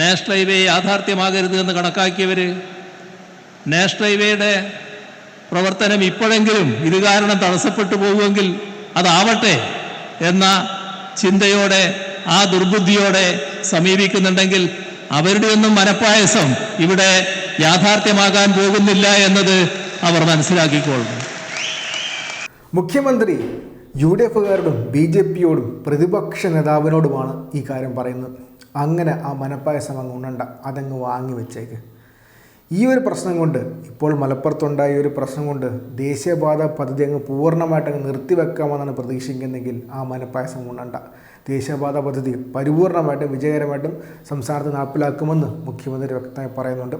National highway യാഥാർത്ഥ്യമാകരുത് എന്ന് കണക്കാക്കിയവർ national ഹൈവേയുടെ പ്രവർത്തനം ഇപ്പോഴെങ്കിലും ഇത് കാരണം തടസ്സപ്പെട്ടു പോകുമെങ്കിൽ അതാവട്ടെ എന്ന ചിന്തയോടെ ആ ദുർബുദ്ധിയോടെ സമീപിക്കുന്നുണ്ടെങ്കിൽ അവരുടെയൊന്നും മനപ്പായസം ഇവിടെ യാഥാർത്ഥ്യമാകാൻ പോകുന്നില്ല എന്നത് അവർ മനസ്സിലാക്കിക്കൊള്ളുന്നു മുഖ്യമന്ത്രി യു ഡി എഫുകാരോടും ബി ജെ പിയോടും പ്രതിപക്ഷ നേതാവിനോടുമാണ് ഈ കാര്യം പറയുന്നത്. അങ്ങനെ ആ മനപ്പായസം അങ്ങ് ഉണ്ണണ്ട അതങ്ങ് വാങ്ങി വെച്ചേക്ക്. ഈ ഒരു പ്രശ്നം കൊണ്ട് ഇപ്പോൾ മലപ്പുറത്തുണ്ടായ ഒരു പ്രശ്നം കൊണ്ട് ദേശീയപാത പദ്ധതി അങ്ങ് പൂർണമായിട്ട് അങ്ങ് നിർത്തിവെക്കാമെന്നാണ് പ്രതീക്ഷിക്കുന്നതെങ്കിൽ ആ മനപ്പായസം ഉണ്ണണ്ട ദേശീയപാത പദ്ധതി പരിപൂർണമായിട്ടും വിജയകരമായിട്ടും സംസ്ഥാനത്ത് നടപ്പിലാക്കുമെന്ന് മുഖ്യമന്ത്രി വ്യക്തമായി പറയുന്നുണ്ട്.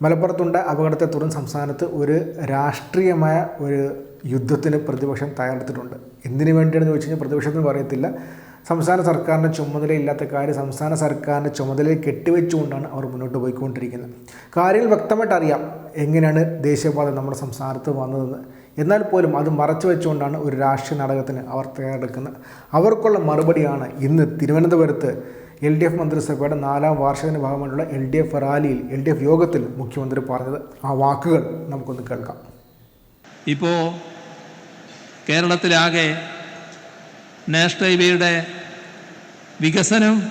മലപ്പുറത്തുണ്ട അപകടത്തെ തുടർന്ന് സംസ്ഥാനത്ത് ഒരു രാഷ്ട്രീയമായ ഒരു യുദ്ധത്തിന് പ്രതിപക്ഷം തയ്യാറെടുത്തിട്ടുണ്ട്. എന്തിനു വേണ്ടിയാണെന്ന് ചോദിച്ചു കഴിഞ്ഞാൽ പ്രതിപക്ഷത്തിന് പറയത്തില്ല. സംസ്ഥാന സർക്കാരിന്റെ ചുമതലയില്ലാത്ത കാര്യം സംസ്ഥാന സർക്കാരിന്റെ ചുമതലയിൽ കെട്ടിവെച്ചുകൊണ്ടാണ് അവർ മുന്നോട്ട് പോയിക്കൊണ്ടിരിക്കുന്നത്. കാര്യങ്ങൾ വ്യക്തമായിട്ട് അറിയാം എങ്ങനെയാണ് ദേശീയപാത നമ്മുടെ സംസ്ഥാനത്ത് വന്നതെന്ന്. എന്നാൽ പോലും അത് മറച്ചു വെച്ചുകൊണ്ടാണ് ഒരു രാഷ്ട്രീയ നാടകത്തിന് അവർ തയ്യാറെടുക്കുന്നത്. അവർക്കുള്ള മറുപടിയാണ് ഇന്ന് തിരുവനന്തപുരത്ത് എൽ ഡി എഫ് മന്ത്രിസഭയുടെ നാലാം വാർഷികത്തിന് ഭാഗമായിട്ടുള്ള എൽ ഡി എഫ് റാലിയിൽ എൽ ഡി എഫ് യോഗത്തിൽ മുഖ്യമന്ത്രി പറഞ്ഞത്. ആ വാക്കുകൾ നമുക്കൊന്ന് കേൾക്കാം. ഇപ്പോൾ കേരളത്തിലാകെ നാഷണൽ ഹൈവേയുടെ വികസനം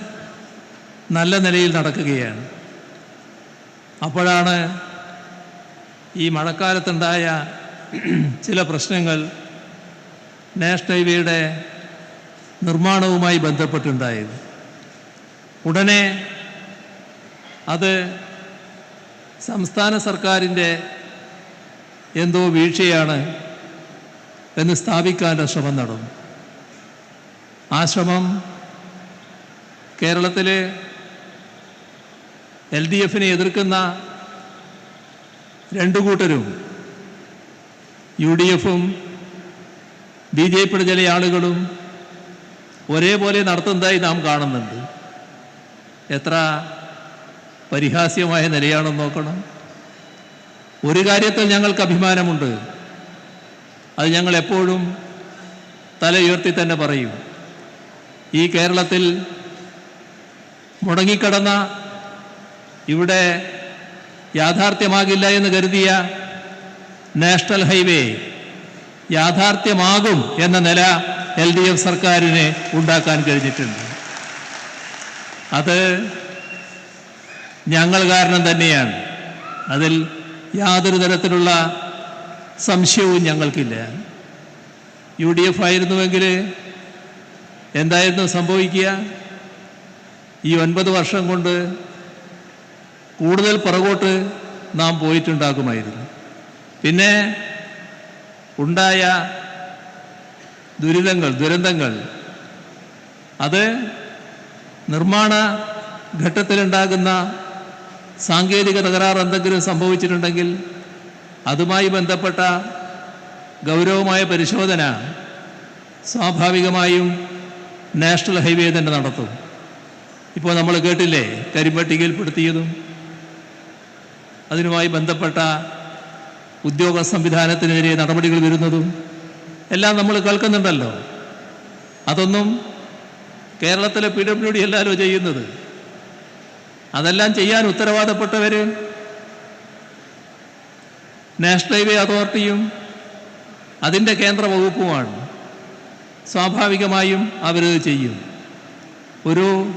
നല്ല നിലയിൽ നടക്കുകയാണ്. അപ്പോഴാണ് ഈ മഴക്കാലത്തുണ്ടായ ചില പ്രശ്നങ്ങൾ നാഷണൽ ഹൈവേയുടെ നിർമ്മാണവുമായി ബന്ധപ്പെട്ടുണ്ടായത്. ഉടനെ അത് സംസ്ഥാന സർക്കാരിന്റെ എന്തോ വീഴ്ചയാണ് എന്ന് സ്ഥാപിക്കാനുള്ള ശ്രമം നടന്നു. ആ ശ്രമം കേരളത്തിൽ എൽ ഡി എഫിനെ എതിർക്കുന്ന രണ്ടു കൂട്ടരും യു ഡി എഫും ബി ജെ പിയുടെ ചില ആളുകളും ഒരേപോലെ നടത്തുന്നതായി നാം കാണുന്നുണ്ട്. എത്ര പരിഹാസ്യമായ നിലയാണെന്ന് നോക്കണം. ഒരു കാര്യത്തിൽ ഞങ്ങൾക്ക് അഭിമാനമുണ്ട്. അത് ഞങ്ങൾ എപ്പോഴും തല ഉയർത്തി തന്നെ പറയും. ഈ കേരളത്തിൽ മുടങ്ങിക്കിടന്ന ഇവിടെ യാഥാർത്ഥ്യമാകില്ല എന്ന് കരുതിയ നാഷണൽ ഹൈവേ യാഥാർത്ഥ്യമാകും എന്ന നില എൽ ഡി എഫ് സർക്കാരിന് ഉണ്ടാക്കാൻ കഴിഞ്ഞിട്ടുണ്ട്. അത് ഞങ്ങൾ കാരണം തന്നെയാണ്. അതിൽ യാതൊരു തരത്തിലുള്ള സംശയവും ഞങ്ങൾക്കില്ല. യു ഡി എഫ് ആയിരുന്നുവെങ്കിൽ എന്തായിരുന്നു സംഭവിക്കുക? ഈ ഒൻപത് വർഷം കൊണ്ട് കൂടുതൽ പുറകോട്ട് നാം പോയിട്ടുണ്ടാകുമായിരുന്നു. പിന്നെ ഉണ്ടായ ദുരിതങ്ങൾ ദുരന്തങ്ങൾ അത് നിർമ്മാണ ഘട്ടത്തിലുണ്ടാകുന്ന സാങ്കേതിക തകരാർ എന്തെങ്കിലും സംഭവിച്ചിട്ടുണ്ടെങ്കിൽ അതുമായി ബന്ധപ്പെട്ട ഗൗരവമായ പരിശോധന സ്വാഭാവികമായും നാഷണൽ ഹൈവേ തന്നെ നടത്തും. ഇപ്പോൾ നമ്മൾ കേട്ടില്ലേ? കരിമ്പട്ടികയിൽപ്പെടുത്തിയതും അതിനുമായി ബന്ധപ്പെട്ട ഉദ്യോഗ സംവിധാനത്തിനെതിരെ നടപടികൾ വരുന്നതും എല്ലാം നമ്മൾ കേൾക്കുന്നുണ്ടല്ലോ. അതൊന്നും കേരളത്തിലെ പി ഡബ്ല്യു ഡി എല്ലാവരും ചെയ്യുന്നത്. അതെല്ലാം ചെയ്യാൻ ഉത്തരവാദപ്പെട്ടവർ നാഷണൽ ഹൈവേ അതോറിറ്റിയും അതിന്റെ കേന്ദ്ര വകുപ്പുമാണ്. സ്വാഭാവികമായും അവർ ചെയ്യും. ഒരു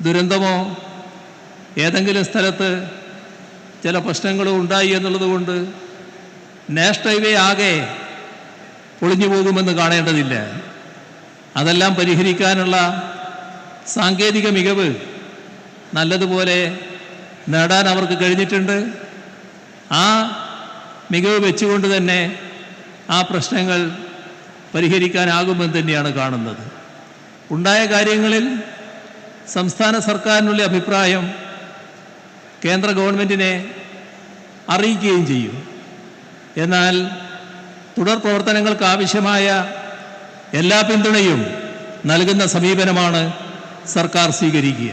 ദുരന്തമോ ഏതെങ്കിലും സ്ഥലത്ത് ചില പ്രശ്നങ്ങളോ ഉണ്ടായി എന്നുള്ളത് കൊണ്ട് നാഷണൽ ഹൈവേ ആകെ പൊളിഞ്ഞു പോകുമെന്ന് കാണേണ്ടതില്ല. അതെല്ലാം പരിഹരിക്കാനുള്ള സാങ്കേതിക മികവ് നല്ലതുപോലെ നേടാൻ അവർക്ക് കഴിഞ്ഞിട്ടുണ്ട്. ആ മികവ് വെച്ചുകൊണ്ട് തന്നെ ആ പ്രശ്നങ്ങൾ പരിഹരിക്കാനാകുമെന്ന് തന്നെയാണ് കാണുന്നത്. ഉണ്ടായ കാര്യങ്ങളിൽ സംസ്ഥാന സർക്കാരിനുള്ള അഭിപ്രായം കേന്ദ്ര ഗവൺമെന്റിനെ അറിയിക്കുകയും ചെയ്യും. എന്നാൽ തുടർ പ്രവർത്തനങ്ങൾക്ക് ആവശ്യമായ എല്ലാ പിന്തുണയും നൽകുന്ന സമീപനമാണ് സർക്കാർ സ്വീകരിക്കുക.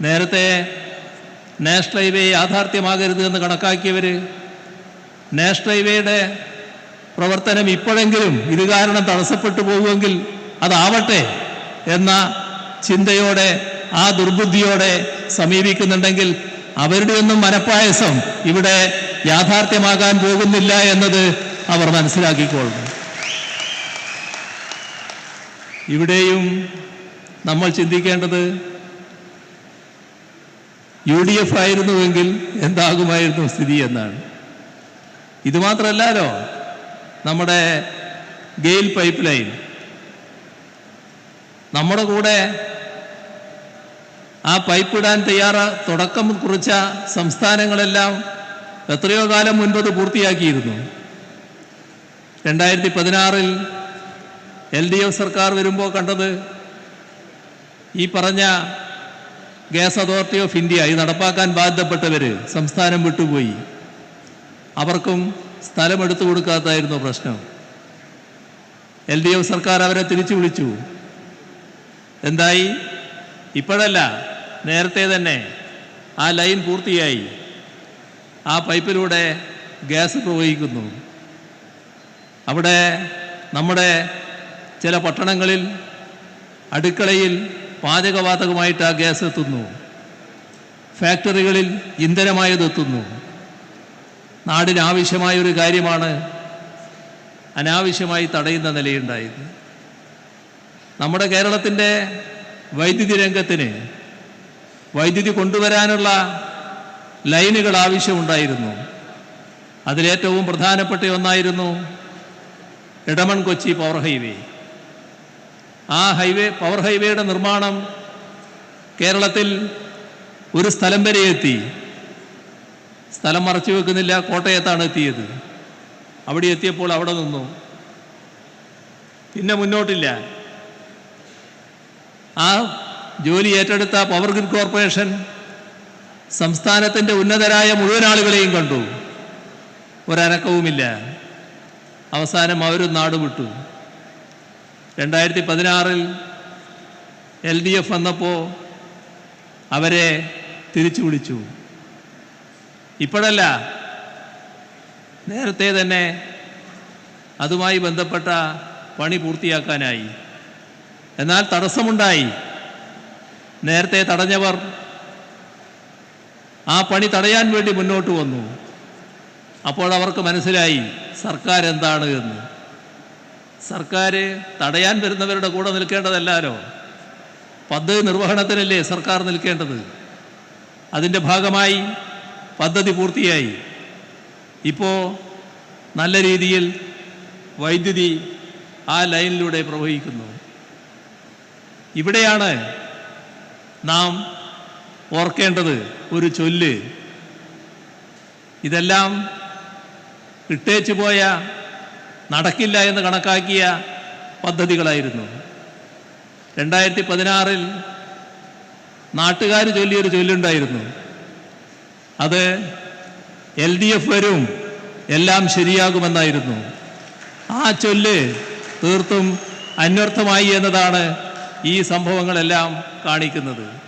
നേരത്തെ നാഷണൽ ഹൈവേ യാഥാർത്ഥ്യമാകരുത് എന്ന് കണക്കാക്കിയവർ നാഷണൽ ഹൈവേയുടെ പ്രവർത്തനം ഇപ്പോഴെങ്കിലും ഇത് കാരണം തടസ്സപ്പെട്ടു പോകുമെങ്കിൽ അതാവട്ടെ എന്ന ചിന്തയോടെ ആ ദുർബുദ്ധിയോടെ സമീപിക്കുന്നുണ്ടെങ്കിൽ അവരുടെയൊന്നും മനപ്പായസം ഇവിടെ യാഥാർത്ഥ്യമാകാൻ പോകുന്നില്ല എന്നത് അവർ മനസ്സിലാക്കിക്കൊള്ളും ഇവിടെയും നമ്മൾ ചിന്തിക്കേണ്ടത് യു ഡി എഫ് ആയിരുന്നുവെങ്കിൽ എന്താകുമായിരുന്നു സ്ഥിതി എന്നാണ്. ഇത് മാത്രമല്ലല്ലോ നമ്മുടെ ഗെയിൽ പൈപ്പ് ലൈൻ നമ്മുടെ കൂടെ ആ പൈപ്പ് ഇടാൻ തയ്യാറാ തുടക്കം കുറിച്ച സംസ്ഥാനങ്ങളെല്ലാം എത്രയോ കാലം മുൻപത് പൂർത്തിയാക്കിയിരുന്നു. രണ്ടായിരത്തി പതിനാറിൽ എൽ ഡി എഫ് സർക്കാർ വരുമ്പോൾ കണ്ടത് ഈ പറഞ്ഞ ഗ്യാസ് അതോറിറ്റി ഓഫ് ഇന്ത്യ ഇത് നടപ്പാക്കാൻ ബാധ്യപ്പെട്ടവർ സംസ്ഥാനം വിട്ടുപോയി. അവർക്കും സ്ഥലം എടുത്തു കൊടുക്കാത്തായിരുന്നു പ്രശ്നം. എൽ ഡി എഫ് സർക്കാർ അവരെ തിരിച്ചു വിളിച്ചു. എന്തായി? ഇപ്പോഴല്ല നേരത്തെ തന്നെ ആ ലൈൻ പൂർത്തിയായി. ആ പൈപ്പിലൂടെ ഗ്യാസ് പ്രവഹിക്കുന്നു. അവിടെ നമ്മുടെ ചില പട്ടണങ്ങളിൽ അടുക്കളയിൽ പാചകവാതകമായിട്ട് ആ ഗ്യാസ് എത്തുന്നു. ഫാക്ടറികളിൽ ഇന്ധനമായത് എത്തുന്നു നാടിന് ആവശ്യമായ ഒരു കാര്യമാണ് അനാവശ്യമായി തടയുന്ന നിലയുണ്ടായത്. നമ്മുടെ കേരളത്തിന്റെ വൈദ്യുതി രംഗത്തിന് വൈദ്യുതി കൊണ്ടുവരാനുള്ള ലൈനുകൾ ആവശ്യമുണ്ടായിരുന്നു. അതിലേറ്റവും പ്രധാനപ്പെട്ട ഒന്നായിരുന്നു ഇടമൺ കൊച്ചി പവർ ഹൈവേ. ആ ഹൈവേ പവർ ഹൈവേയുടെ നിർമ്മാണം കേരളത്തിൽ ഒരു സ്ഥലം വരെ എത്തി. സ്ഥലം മറച്ചു വെക്കുന്നില്ല കോട്ടയത്താണ് എത്തിയത്. അവിടെ എത്തിയപ്പോൾ അവിടെ നിന്നു. പിന്നെ മുന്നോട്ടില്ല. ആ ജോലി ഏറ്റെടുത്ത പവർ ഗ്രിഡ് കോർപ്പറേഷൻ സംസ്ഥാനത്തിന്റെ ഉന്നതരായ മുഴുവൻ ആളുകളെയും കണ്ടു. ഒരനക്കവുമില്ല. അവസാനം അവരും നാട് വിട്ടു. രണ്ടായിരത്തി പതിനാറിൽ എൽ ഡി എഫ് വന്നപ്പോൾ അവരെ തിരിച്ചു വിളിച്ചു. ഇപ്പോഴല്ല. നേരത്തെ തന്നെ അതുമായി ബന്ധപ്പെട്ട പണി പൂർത്തിയാക്കാനായി. എന്നാൽ തടസ്സമുണ്ടായി. നേരത്തെ തടഞ്ഞവർ ആ പണി തടയാൻ വേണ്ടി മുന്നോട്ട് വന്നു. അപ്പോൾ അവർക്ക് മനസ്സിലായി സർക്കാർ എന്താണ് എന്ന്. സർക്കാർ തടയാൻ വരുന്നവരുടെ കൂടെ നിൽക്കേണ്ടതല്ലാലോ? പദ്ധതി നിർവഹണത്തിനല്ലേ സർക്കാർ നിൽക്കേണ്ടത്? അതിന്റെ ഭാഗമായി പദ്ധതി പൂർത്തിയായി. ഇപ്പോൾ നല്ല രീതിയിൽ വൈദ്യുതി ആ ലൈനിലൂടെ പ്രവഹിക്കുന്നു. ഇവിടെയാണ് നാം ഓർക്കേണ്ടത് ഒരു ചൊല്ല്. ഇതെല്ലാം ഇട്ടേച്ചു പോയ നടക്കില്ല എന്ന് കണക്കാക്കിയ പദ്ധതികളായിരുന്നു. രണ്ടായിരത്തി പതിനാറിൽ നാട്ടുകാർ ചൊല്ലിയൊരു ചൊല്ലുണ്ടായിരുന്നു. അത് എൽ ഡി എഫ് വരും എല്ലാം ശരിയാകുമെന്നായിരുന്നു. ആ ചൊല്ല് തീർത്തും അന്വർത്ഥമായി എന്നതാണ് ഈ സംഭവങ്ങളെല്ലാം കാണിക്കുന്നത്.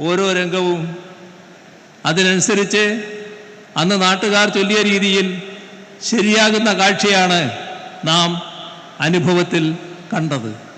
ഓരോ രംഗവും അതിനനുസരിച്ച് അന്ന് നാട്ടുകാർ ചൊല്ലിയ രീതിയിൽ ശരിയാകുന്ന കാഴ്ചയാണ് നാം അനുഭവത്തിൽ കണ്ടത്.